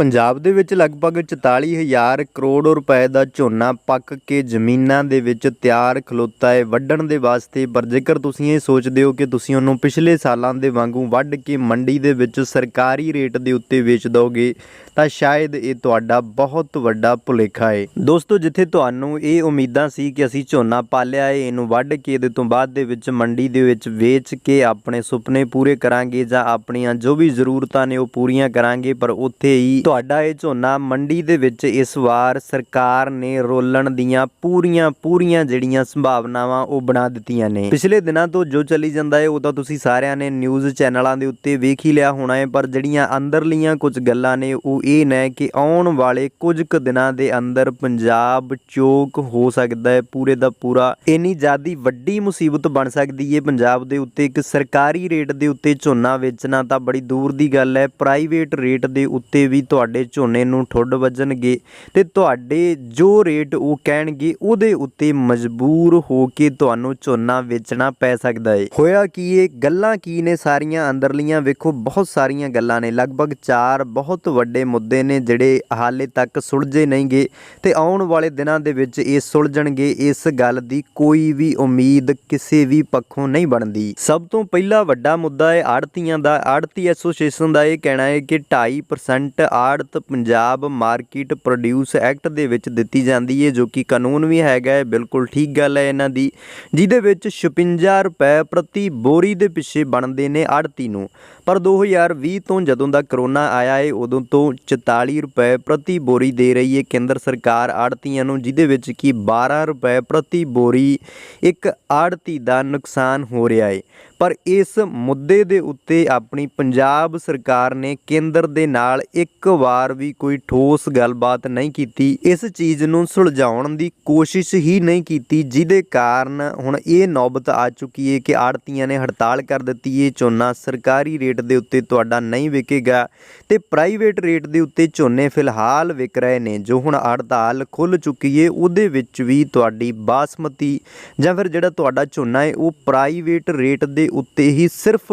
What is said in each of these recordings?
ਪੰਜਾਬ ਦੇ ਵਿੱਚ ਲਗਭਗ 44000 ਕਰੋੜ ਰੁਪਏ ਦਾ ਝੋਨਾ ਪੱਕ ਕੇ ਜ਼ਮੀਨਾਂ ਦੇ ਵਿੱਚ ਤਿਆਰ ਖਲੋਤਾ ਹੈ। ਵੱਢਣ ਦੇ ਵਾਸਤੇ ਪਰ ਜੇਕਰ ਤੁਸੀਂ ਇਹ ਸੋਚਦੇ ਹੋ ਕਿ ਤੁਸੀਂ ਉਹਨੂੰ ਪਿਛਲੇ ਸਾਲਾਂ ਦੇ ਵਾਂਗੂ ਵੱਢ ਕੇ ਮੰਡੀ ਦੇ ਵਿੱਚ ਸਰਕਾਰੀ ਰੇਟ ਦੇ ਉੱਤੇ ਵੇਚ ਦੋਗੇ ਤਾਂ ਸ਼ਾਇਦ ਇਹ ਤੁਹਾਡਾ ਬਹੁਤ ਵੱਡਾ ਭੁਲੇਖਾ ਹੈ। ਦੋਸਤੋ, ਜਿੱਥੇ ਤੁਹਾਨੂੰ ਇਹ ਉਮੀਦਾਂ ਸੀ ਕਿ ਅਸੀਂ ਝੋਨਾ ਪਾਲਿਆ ਹੈ, ਇਹਨੂੰ ਵੱਢ ਕੇ ਇਹਦੇ ਤੋਂ ਬਾਅਦ ਦੇ ਵਿੱਚ ਮੰਡੀ ਦੇ ਵਿੱਚ ਵੇਚ ਕੇ ਆਪਣੇ ਸੁਪਨੇ ਪੂਰੇ ਕਰਾਂਗੇ ਜਾਂ ਆਪਣੀਆਂ ਜੋ ਵੀ ਜ਼ਰੂਰਤਾਂ ਨੇ ਉਹ ਪੂਰੀਆਂ ਕਰਾਂਗੇ, ਪਰ ਉੱਥੇ ਹੀ ਤੁਹਾਡਾ ਇਹ ਝੋਨਾ ਮੰਡੀ ਦੇ ਵਿੱਚ ਇਸ ਵਾਰ ਸਰਕਾਰ ਨੇ ਰੋਲਣ ਦੀਆਂ ਪੂਰੀਆਂ ਪੂਰੀਆਂ ਜਿਹੜੀਆਂ ਸੰਭਾਵਨਾਵਾਂ ਉਹ ਬਣਾ ਦਿੱਤੀਆਂ ਨੇ। ਪਿਛਲੇ ਦਿਨਾਂ ਤੋਂ ਜੋ ਚੱਲੀ ਜਾਂਦਾ ਹੈ ਉਹ ਤਾਂ ਤੁਸੀਂ ਸਾਰਿਆਂ ਨੇ ਨਿਊਜ਼ ਚੈਨਲਾਂ ਦੇ ਉੱਤੇ ਵੇਖ ਹੀ ਲਿਆ ਹੋਣਾ ਹੈ ਪਰ ਜਿਹੜੀਆਂ ਅੰਦਰਲੀਆਂ ਕੁਝ ਗੱਲਾਂ ਨੇ, ਉਹ ਇਹ ਨੇ ਕਿ ਆਉਣ ਵਾਲੇ ਕੁਝ ਕੁ ਦਿਨਾਂ ਦੇ ਅੰਦਰ ਪੰਜਾਬ ਚੋਕ ਹੋ ਸਕਦਾ ਹੈ ਪੂਰੇ ਦਾ ਪੂਰਾ। ਇੰਨੀ ਜ਼ਿਆਦੀ ਵੱਡੀ ਮੁਸੀਬਤ ਬਣ ਸਕਦੀ ਹੈ ਪੰਜਾਬ ਦੇ ਉੱਤੇ, ਇੱਕ ਸਰਕਾਰੀ ਰੇਟ ਦੇ ਉੱਤੇ ਝੋਨਾ ਵੇਚਣਾ ਤਾਂ ਬੜੀ ਦੂਰ ਦੀ ਗੱਲ ਹੈ ਪ੍ਰਾਈਵੇਟ ਰੇਟ ਦੇ ਉੱਤੇ ਵੀ ਤੁਹਾਡੇ ਝੋਨੇ ਨੂੰ ਠੁੱਡ ਵੱਜਣਗੇ ਤੇ ਤੁਹਾਡੇ ਜੋ ਰੇਟ ਉਹ ਕਹਿਣਗੇ, ਉਹਦੇ ਉੱਤੇ ਮਜਬੂਰ ਹੋ ਕੇ ਤੁਹਾਨੂੰ ਝੋਨਾ ਵੇਚਣਾ ਪੈ ਸਕਦਾ ਹੈ ਹੋਇਆ ਕੀ ਇਹ ਗੱਲਾਂ ਕੀ ਨੇ ਸਾਰੀਆਂ? ਅੰਦਰਲੀਆਂ ਵੇਖੋ, ਬਹੁਤ ਸਾਰੀਆਂ ਗੱਲਾਂ ਨੇ। ਲਗਭਗ 4 ਬਹੁਤ ਵੱਡੇ ਮੁੱਦੇ ਨੇ ਜਿਹੜੇ ਹਾਲੇ ਤੱਕ ਸੁਲਝੇ ਨਹੀਂਗੇ ਤੇ ਆਉਣ ਵਾਲੇ ਦਿਨਾਂ ਦੇ ਵਿੱਚ ਇਹ ਸੁਲਝਣਗੇ। ਇਸ ਗੱਲ ਦੀ ਕੋਈ ਵੀ ਉਮੀਦ ਕਿਸੇ ਵੀ ਪੱਖੋਂ ਨਹੀਂ ਬਣਦੀ। ਸਭ ਤੋਂ ਪਹਿਲਾ ਵੱਡਾ ਮੁੱਦਾ ਹੈ ਆੜਤੀਆਂ ਦਾ। ਆੜਤੀ ਐਸੋਸੀਏਸ਼ਨ ਦਾ ਇਹ ਕਹਿਣਾ ਹੈ ਕਿ 2.5% ਆੜਤ ਪੰਜਾਬ ਮਾਰਕੀਟ ਪ੍ਰੋਡਿਊਸ ਐਕਟ ਦੇ ਵਿੱਚ ਦਿੱਤੀ ਜਾਂਦੀ ਹੈ ਜੋ ਕਿ ਕਾਨੂੰਨ ਵੀ ਹੈਗਾ ਹੈ ਬਿਲਕੁਲ ਠੀਕ ਗੱਲ ਹੈ ਇਹਨਾਂ ਦੀ, ਜਿਹਦੇ ਵਿੱਚ 56 ਰੁਪਏ ਪ੍ਰਤੀ ਬੋਰੀ ਦੇ ਪਿੱਛੇ ਬਣਦੇ ਨੇ ਆੜਤੀ ਨੂੰ। ਪਰ 2020 ਤੋਂ ਜਦੋਂ ਦਾ ਕਰੋਨਾ ਆਇਆ ਹੈ ਉਦੋਂ ਤੋਂ 44 ਰੁਪਏ ਪ੍ਰਤੀ ਬੋਰੀ ਦੇ ਰਹੀ ਹੈ ਕੇਂਦਰ ਸਰਕਾਰ ਆੜਤੀਆਂ ਨੂੰ, ਜਿਹਦੇ ਵਿੱਚ ਕਿ 12 ਰੁਪਏ ਪ੍ਰਤੀ ਬੋਰੀ ਇੱਕ ਆੜਤੀ ਦਾ ਨੁਕਸਾਨ ਹੋ ਰਿਹਾ ਹੈ ਪਰ ਇਸ ਮੁੱਦੇ ਦੇ ਉੱਤੇ ਆਪਣੀ ਪੰਜਾਬ ਸਰਕਾਰ ਨੇ ਕੇਂਦਰ ਦੇ ਨਾਲ ਇੱਕ ਵਾਰ ਵੀ ਕੋਈ ਠੋਸ ਗੱਲਬਾਤ ਨਹੀਂ ਕੀਤੀ। ਇਸ ਚੀਜ਼ ਨੂੰ ਸੁਲਝਾਉਣ ਦੀ ਕੋਸ਼ਿਸ਼ ਹੀ ਨਹੀਂ ਕੀਤੀ, ਜਿਹਦੇ ਕਾਰਨ ਹੁਣ ਇਹ ਨੌਬਤ ਆ ਚੁੱਕੀ ਹੈ ਕਿ ਆੜਤੀਆਂ ਨੇ ਹੜਤਾਲ ਕਰ ਦਿੱਤੀ ਹੈ ਝੋਨਾ ਸਰਕਾਰੀ ਰੇਟ ਦੇ ਉੱਤੇ ਤੁਹਾਡਾ ਨਹੀਂ ਵਿਕੇਗਾ ਤੇ ਪ੍ਰਾਈਵੇਟ ਰੇਟ ਦੇ ਉੱਤੇ ਝੋਨੇ ਫਿਲਹਾਲ ਵਿਕ ਰਹੇ ਨੇ। ਜੋ ਹੁਣ ਹੜਤਾਲ ਖੁੱਲ ਚੁੱਕੀ ਹੈ ਉਹਦੇ ਵਿੱਚ ਵੀ ਤੁਹਾਡੀ ਬਾਸਮਤੀ ਜਾਂ ਫਿਰ ਜਿਹੜਾ ਤੁਹਾਡਾ ਝੋਨਾ ਹੈ ਉਹ ਪ੍ਰਾਈਵੇਟ ਰੇਟ ਦੇ ਉੱਤੇ ਹੀ ਸਿਰਫ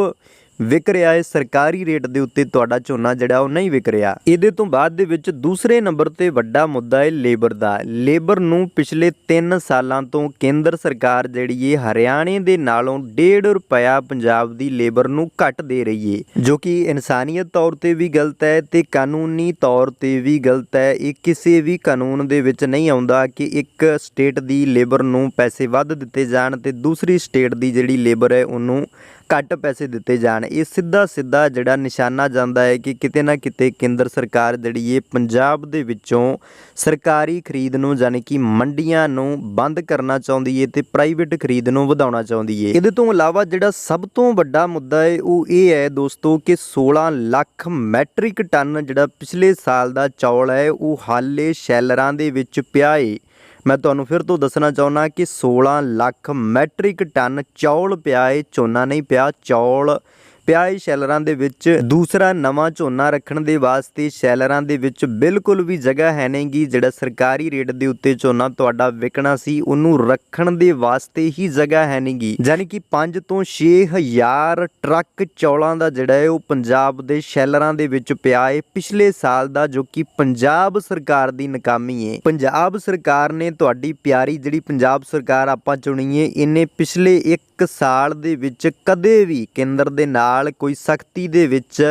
ਵਿਕ ਰਿਹਾ ਹੈ। ਸਰਕਾਰੀ ਰੇਟ ਦੇ ਉੱਤੇ ਤੁਹਾਡਾ ਝੋਨਾ ਜਿਹੜਾ ਉਹ ਨਹੀਂ ਵਿਕ ਰਿਹਾ। ਇਹਦੇ ਤੋਂ ਬਾਅਦ ਦੇ ਵਿੱਚ ਦੂਸਰੇ ਨੰਬਰ ਤੇ ਵੱਡਾ ਮੁੱਦਾ ਹੈ ਲੇਬਰ ਦਾ। ਲੇਬਰ ਨੂੰ ਪਿਛਲੇ 3 ਸਾਲਾਂ ਤੋਂ ਕੇਂਦਰ ਸਰਕਾਰ ਜਿਹੜੀ ਹੈ ਹਰਿਆਣੇ ਦੇ ਨਾਲੋਂ 1.5 ਰੁਪਇਆ ਪੰਜਾਬ ਦੀ ਲੇਬਰ ਨੂੰ ਘੱਟ ਦੇ ਰਹੀ ਹੈ ਜੋ ਕਿ ਇਨਸਾਨੀਅਤ ਤੌਰ ਤੇ ਵੀ ਗਲਤ ਹੈ ਤੇ ਕਾਨੂੰਨੀ ਤੌਰ ਤੇ ਵੀ ਗਲਤ ਹੈ। ਇਹ ਕਿਸੇ ਵੀ ਕਾਨੂੰਨ ਦੇ ਵਿੱਚ ਨਹੀਂ ਆਉਂਦਾ ਕਿ ਇੱਕ ਸਟੇਟ ਦੀ ਲੇਬਰ ਨੂੰ ਪੈਸੇ ਵੱਧ ਦਿੱਤੇ ਜਾਣ ਤੇ ਦੂਸਰੀ ਸਟੇਟ ਦੀ ਜਿਹੜੀ ਲੇਬਰ ਹੈ ਉਹਨੂੰ ਘੱਟ ਪੈਸੇ ਦਿੱਤੇ ਜਾਣ। ਇਹ ਸਿੱਧਾ ਸਿੱਧਾ ਜਿਹੜਾ ਨਿਸ਼ਾਨਾ ਜਾਂਦਾ ਹੈ ਕਿ ਕਿਤੇ ਨਾ ਕਿਤੇ ਕੇਂਦਰ ਸਰਕਾਰ ਜਿਹੜੀ ਹੈ ਪੰਜਾਬ ਦੇ ਵਿੱਚੋਂ ਸਰਕਾਰੀ ਖਰੀਦ ਨੂੰ ਯਾਨੀ ਕਿ ਮੰਡੀਆਂ ਨੂੰ ਬੰਦ ਕਰਨਾ ਚਾਹੁੰਦੀ ਹੈ ਤੇ ਪ੍ਰਾਈਵੇਟ ਖਰੀਦ ਨੂੰ ਵਧਾਉਣਾ ਚਾਹੁੰਦੀ ਹੈ। ਇਹਦੇ ਤੋਂ ਇਲਾਵਾ ਜਿਹੜਾ ਸਭ ਤੋਂ ਵੱਡਾ ਮੁੱਦਾ ਹੈ ਉਹ ਇਹ ਹੈ ਦੋਸਤੋ ਕਿ 16 ਲੱਖ ਮੈਟ੍ਰਿਕ ਟਨ ਜਿਹੜਾ ਪਿਛਲੇ ਸਾਲ ਦਾ ਚੌਲ ਹੈ ਉਹ ਹਾਲੇ ਸ਼ੈਲਰਾਂ ਦੇ ਵਿੱਚ ਪਿਆ ਏ। ਮੈਂ ਤੁਹਾਨੂੰ ਫਿਰ ਤੋਂ ਦੱਸਣਾ ਚਾਹੁੰਦਾ ਕਿ 16 ਲੱਖ ਮੈਟ੍ਰਿਕ ਟਨ ਚੌਲ ਪਿਆ ਏ, ਝੋਨਾ ਨਹੀਂ ਪਿਆ, ਚੌਲ ਪਿਆ ਸ਼ੈਲਰਾਂ ਦੇ ਵਿੱਚ। ਦੂਸਰਾ ਨਵਾਂ ਝੋਨਾ ਰੱਖਣ ਦੇ ਵਾਸਤੇ ਸ਼ੈਲਰਾਂ ਦੇ ਵਿੱਚ ਬਿਲਕੁਲ ਵੀ ਜਗ੍ਹਾ ਹੈ ਨਹੀਂਗੀ ਜਿਹੜਾ ਸਰਕਾਰੀ ਰੇਟ ਦੇ ਉੱਤੇ ਝੋਨਾ ਤੁਹਾਡਾ ਵਿਕਣਾ ਸੀ, ਉਹਨੂੰ ਰੱਖਣ ਦੇ ਵਾਸਤੇ ਹੀ ਜਗ੍ਹਾ ਹੈ ਨਹੀਂਗੀ ਯਾਨੀ ਕਿ 5 ਤੋਂ 6000 ਟਰੱਕ ਚੌਲਾਂ ਦਾ ਜਿਹੜਾ ਹੈ, ਉਹ ਪੰਜਾਬ ਦੇ ਸ਼ੈਲਰਾਂ ਦੇ ਵਿੱਚ ਪਿਆ ਹੈ ਪਿਛਲੇ ਸਾਲ ਦਾ, ਜੋ ਕਿ ਪੰਜਾਬ ਸਰਕਾਰ ਦੀ ਨਕਾਮੀ ਏ। ਪੰਜਾਬ ਸਰਕਾਰ ਨੇ ਤੁਹਾਡੀ ਪਿਆਰੀ ਜਿਹੜੀ ਪੰਜਾਬ ਸਰਕਾਰ ਆਪਾਂ ਚੁਣੀਏ ਇਹਨੇ ਪਿਛਲੇ 1 ਸਾਲ ਦੇ ਵਿੱਚ ਕਦੇ ਵੀ ਕੇਂਦਰ ਦੇ ਨਾਲ ਨਾਲ ਕੋਈ ਸਖਤੀ ਦੇ ਵਿੱਚ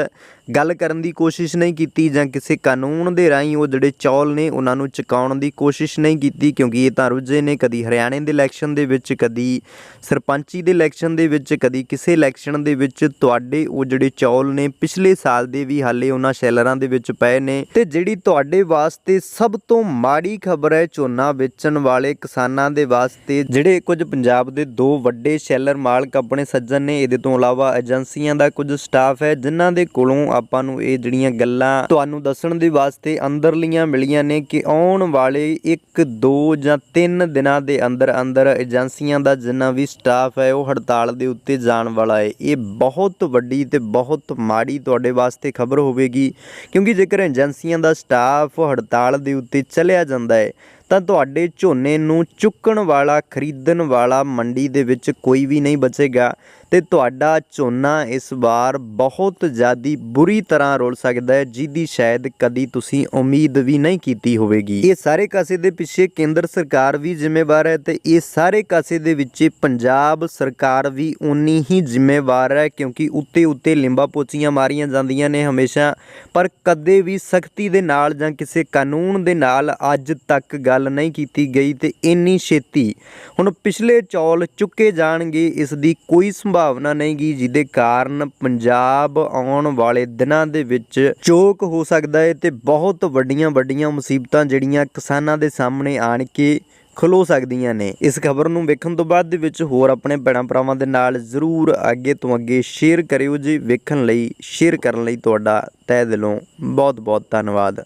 ਗੱਲ ਕਰਨ ਦੀ ਕੋਸ਼ਿਸ਼ ਨਹੀਂ ਕੀਤੀ ਜਾਂ ਕਿਸੇ ਕਾਨੂੰਨ ਦੇ ਰਾਹੀਂ ਉਹ ਜਿਹੜੇ ਚੌਲ ਨੇ ਉਹਨਾਂ ਨੂੰ ਚੁਕਾਉਣ ਦੀ ਕੋਸ਼ਿਸ਼ ਨਹੀਂ ਕੀਤੀ, ਕਿਉਂਕਿ ਇਹ ਤਾਂ ਰੁੱਝੇ ਨੇ, ਕਦੀ ਹਰਿਆਣੇ ਦੇ ਇਲੈਕਸ਼ਨ ਦੇ ਵਿੱਚ, ਕਦੀ ਸਰਪੰਚੀ ਦੇ ਇਲੈਕਸ਼ਨ ਦੇ ਵਿੱਚ, ਕਦੀ ਕਿਸੇ ਇਲੈਕਸ਼ਨ ਦੇ ਵਿੱਚ ਤੁਹਾਡੇ ਉਹ ਜਿਹੜੇ ਚੌਲ ਨੇ ਪਿਛਲੇ ਸਾਲ ਦੇ ਵੀ ਹਾਲੇ ਉਹਨਾਂ ਸ਼ੈਲਰਾਂ ਦੇ ਵਿੱਚ ਪਏ ਨੇ। ਤੇ ਜਿਹੜੀ ਤੁਹਾਡੇ ਵਾਸਤੇ ਸਭ ਤੋਂ ਮਾੜੀ ਖਬਰ ਹੈ, ਝੋਨਾ ਵੇਚਣ ਵਾਲੇ ਕਿਸਾਨਾਂ ਦੇ ਵਾਸਤੇ, ਜਿਹੜੇ ਕੁਝ ਪੰਜਾਬ ਦੇ ਦੋ ਵੱਡੇ ਸ਼ੈਲਰ ਮਾਲਕ ਆਪਣੇ ਸੱਜਣ ਨੇ, ਇਹਦੇ ਤੋਂ ਇਲਾਵਾ ਏਜੰਸੀਆਂ ਦਾ ਕੁਝ ਸਟਾਫ ਹੈ, ਜਿਨ੍ਹਾਂ ਦੇ ਕੋਲੋਂ ਆਪਾਂ ਨੂੰ ਇਹ ਜਿਹੜੀਆਂ ਗੱਲਾਂ ਤੁਹਾਨੂੰ ਦੱਸਣ ਦੇ ਵਾਸਤੇ ਅੰਦਰਲੀਆਂ ਮਿਲੀਆਂ ਨੇ ਕਿ ਆਉਣ ਵਾਲੇ 1 2 ਜਾਂ 3 ਦਿਨਾਂ ਦੇ ਅੰਦਰ ਅੰਦਰ ਏਜੰਸੀਆਂ ਦਾ ਜਿੰਨਾ ਵੀ ਸਟਾਫ ਹੈ ਉਹ ਹੜਤਾਲ ਦੇ ਉੱਤੇ ਜਾਣ ਵਾਲਾ ਹੈ। ਇਹ ਬਹੁਤ ਵੱਡੀ ਤੇ ਬਹੁਤ ਮਾੜੀ ਤੁਹਾਡੇ ਵਾਸਤੇ ਖਬਰ ਹੋਵੇਗੀ ਕਿਉਂਕਿ ਜੇਕਰ ਏਜੰਸੀਆਂ ਦਾ ਸਟਾਫ ਹੜਤਾਲ ਦੇ ਉੱਤੇ ਚਲਿਆ ਜਾਂਦਾ ਹੈ ਤਾਂ ਤੁਹਾਡੇ ਝੋਨੇ ਨੂੰ ਚੁੱਕਣ ਵਾਲਾ, ਖਰੀਦਣ ਵਾਲਾ ਮੰਡੀ ਦੇ ਵਿੱਚ ਕੋਈ ਵੀ ਨਹੀਂ ਬਚੇਗਾ ਤੇ ਤੁਹਾਡਾ ਝੋਨਾ ਇਸ ਵਾਰ ਬਹੁਤ ਜ਼ਿਆਦੀ ਬੁਰੀ ਤਰ੍ਹਾਂ ਰੁਲ ਸਕਦਾ ਹੈ, ਜਿਹਦੀ ਸ਼ਾਇਦ ਕਦੀ ਤੁਸੀਂ ਉਮੀਦ ਵੀ ਨਹੀਂ ਕੀਤੀ ਹੋਵੇਗੀ। ਇਹ ਸਾਰੇ ਕਾਸੇ ਦੇ ਪਿੱਛੇ ਕੇਂਦਰ ਸਰਕਾਰ ਵੀ ਜ਼ਿੰਮੇਵਾਰ ਹੈ ਤੇ ਇਹ ਸਾਰੇ ਕਾਸੇ ਦੇ ਵਿੱਚ ਪੰਜਾਬ ਸਰਕਾਰ ਵੀ ਉਨੀ ਹੀ ਜ਼ਿੰਮੇਵਾਰ ਹੈ ਕਿਉਂਕਿ ਉੱਤੇ ਉੱਤੇ ਲਿੰਬਾ ਪੋਚੀਆਂ ਮਾਰੀਆਂ ਜਾਂਦੀਆਂ ਨੇ ਹਮੇਸ਼ਾ, ਪਰ ਕਦੇ ਵੀ ਸਖਤੀ ਦੇ ਨਾਲ ਜਾਂ ਕਿਸੇ ਕਾਨੂੰਨ ਦੇ ਨਾਲ ਅੱਜ ਤੱਕ ਗੱਲ ਗੱਲ ਨਹੀਂ ਕੀਤੀ ਗਈ ਤੇ ਇੰਨੀ ਛੇਤੀ ਹੁਣ ਪਿਛਲੇ ਚੌਲ ਚੁੱਕੇ ਜਾਣਗੇ, ਇਸ ਦੀ ਕੋਈ ਸੰਭਾਵਨਾ ਨਹੀਂ ਗੀ, ਜਿਹਦੇ ਕਾਰਨ ਪੰਜਾਬ ਆਉਣ ਵਾਲੇ ਦਿਨਾਂ ਦੇ ਵਿੱਚ ਚੋਕ ਹੋ ਸਕਦਾ ਹੈ ਤੇ ਬਹੁਤ ਵੱਡੀਆਂ ਵੱਡੀਆਂ ਮੁਸੀਬਤਾਂ ਜਿਹੜੀਆਂ ਕਿਸਾਨਾਂ ਦੇ ਸਾਹਮਣੇ ਆਣ ਕੇ ਖਲੋ ਸਕਦੀਆਂ ਨੇ। ਇਸ ਖਬਰ ਨੂੰ ਵੇਖਣ ਤੋਂ ਬਾਅਦ ਦੇ ਵਿੱਚ ਹੋਰ ਆਪਣੇ ਭੈਣਾਂ ਭਰਾਵਾਂ ਦੇ ਨਾਲ ਜ਼ਰੂਰ ਅੱਗੇ ਤੋਂ ਅੱਗੇ ਸ਼ੇਅਰ ਕਰਿਓ ਜੀ। ਵੇਖਣ ਲਈ, ਸ਼ੇਅਰ ਕਰਨ ਲਈ ਤੁਹਾਡਾ ਤਹਿ ਦਿਲੋਂ ਬਹੁਤ ਬਹੁਤ ਧੰਨਵਾਦ।